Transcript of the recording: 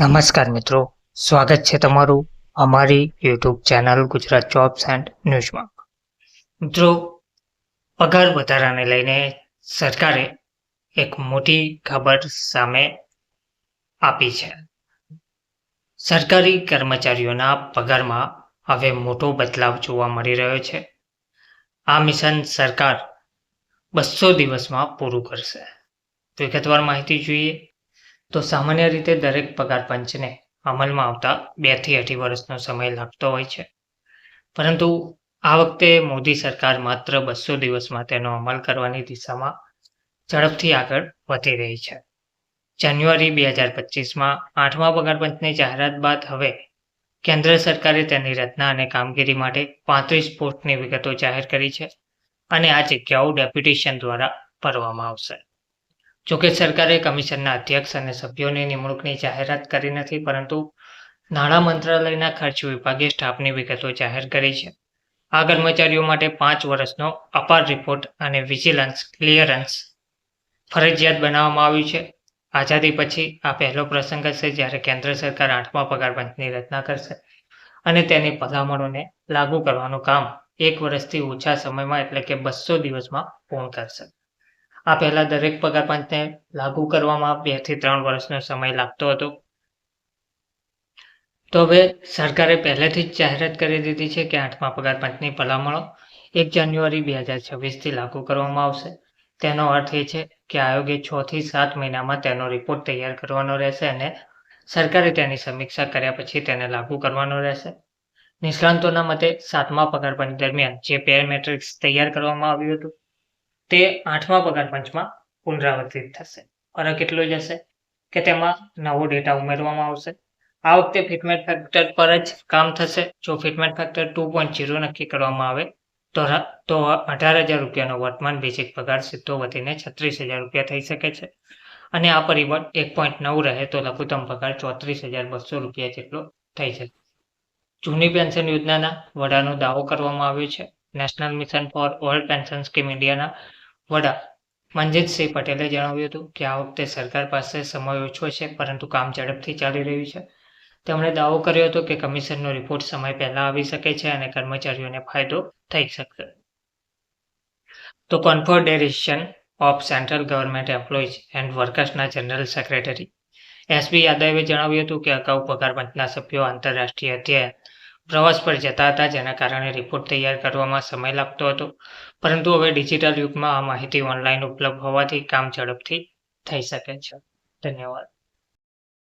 નમસ્કાર મિત્રો, સ્વાગત છે તમારું અમારી YouTube channel Gujarat jobs and ન્યૂઝમાં મિત્રો, પગાર વધારાને લઈને સરકારે એક મોટી ખબર સામે આપી છે. સરકારી કર્મચારીઓના પગારમાં હવે મોટો બદલાવ જોવા મળી રહ્યો છે. આ મિશન સરકાર બસો દિવસમાં પૂરું કરશે. વિગતવાર માહિતી જોઈએ. તો સામાન્ય રીતે દરેક પગાર પંચને અમલમાં આવતા બેથી અઢી વર્ષનો સમય લાગતો હોય છે. પરંતુ આ વખતે મોદી સરકાર માત્ર બસો દિવસમાં તેનો અમલ કરવાની દિશામાં ઝડપથી આગળ વધી રહી છે. જાન્યુઆરી બે હજાર પચીસમાં આઠમા પગાર પંચની જાહેરાત બાદ હવે કેન્દ્ર સરકારે તેની રચના અને કામગીરી માટે પાંત્રીસ પોસ્ટની વિગતો જાહેર કરી છે અને આ જગ્યાઓ ડેપ્યુટેશન દ્વારા ભરવામાં આવશે. જોકે સરકારે કમિશનના અધ્યક્ષ અને સભ્યોની નિમણૂકની જાહેરાત કરી નથી, પરંતુ નાણાં મંત્રાલયના ખર્ચ વિભાગે સ્ટાફની વિગતો જાહેર કરી છે. આ કર્મચારીઓ માટે પાંચ વર્ષનો અપાર રિપોર્ટ અને વિજિલન્સ ક્લિયરન્સ ફરજિયાત બનાવવામાં આવ્યું છે. આઝાદી પછી આ પહેલો પ્રસંગ હશે જ્યારે કેન્દ્ર સરકાર આઠમા પગારપંચની રચના કરશે અને તેની ભલામણોને લાગુ કરવાનું કામ એક વર્ષથી ઓછા સમયમાં એટલે કે બસો દિવસમાં પૂર્ણ કરશે. આ પહેલા દરેક પગાર પંચને લાગુ કરવામાં બેથી ત્રણ વર્ષનો સમય લાગતો હતો. તો હવે સરકારે પહેલેથી જ જાહેરાત કરી દીધી છે કે આઠમા પગાર પંચની ભલામણો એક જાન્યુઆરી બે હજાર છવ્વીસથી લાગુ કરવામાં આવશે. તેનો અર્થ એ છે કે આયોગે છ થી સાત મહિનામાં તેનો રિપોર્ટ તૈયાર કરવાનો રહેશે અને સરકારે તેની સમીક્ષા કર્યા પછી તેને લાગુ કરવાનો રહેશે. નિષ્ણાંતોના મતે સાતમા પગાર પંચ દરમિયાન જે પેર મેટ્રિક્સ તૈયાર કરવામાં આવ્યું હતું તે આઠમા પગાર પંચમાં પુનરાવર્તિત થશે. ફરક એટલો જશે કે તેમાં નવો ડેટા ઉમેરવામાં આવશે. આ વખતે ફિટમેન્ટ ફેક્ટર પર જ કામ થશે. જો fitment factor two point zero નક્કી કરવામાં આવે, તો તો અઢાર હજાર રૂપિયાનો વર્તમાન બેઝિક પગાર સીધો વધીને છત્રીસ હજાર રૂપિયા થઈ શકે છે. અને આ પરિબળ એક પોઈન્ટ નવ રહે તો લઘુત્તમ પગાર ચોત્રીસ હજાર બસો રૂપિયા જેટલો થઈ શકે. જૂની પેન્શન યોજનાના વડાનો દાવો કરવામાં આવ્યો છે. National mission for old pension scheme ઇન્ડિયાના વડા મનજીતસિંહ પટેલે જણાવ્યું હતું કે આ વખતે સરકાર પાસે સમય ઓછો છે, પરંતુ કામ ઝડપથી ચાલી રહ્યું છે. તેમણે દાવો કર્યો હતો કે કમિશનનો રિપોર્ટ સમય પહેલા આવી શકે છે અને કર્મચારીઓને ફાયદો થઈ શકશે તો confederation of central government employees and વર્કર્સના general secretary SB યાદવે જણાવ્યું હતું કે અગાઉ પગાર પંચના સભ્યો આંતરરાષ્ટ્રીય અધ્યયન પ્રવાસ પર જતા હતા, જેના કારણે રિપોર્ટ તૈયાર કરવામાં સમય લાગતો હતો. પરંતુ હવે ડિજિટલ યુગમાં આ માહિતી ઓનલાઈન ઉપલબ્ધ હોવાથી કામ ઝડપથી થઈ શકે છે. ધન્યવાદ.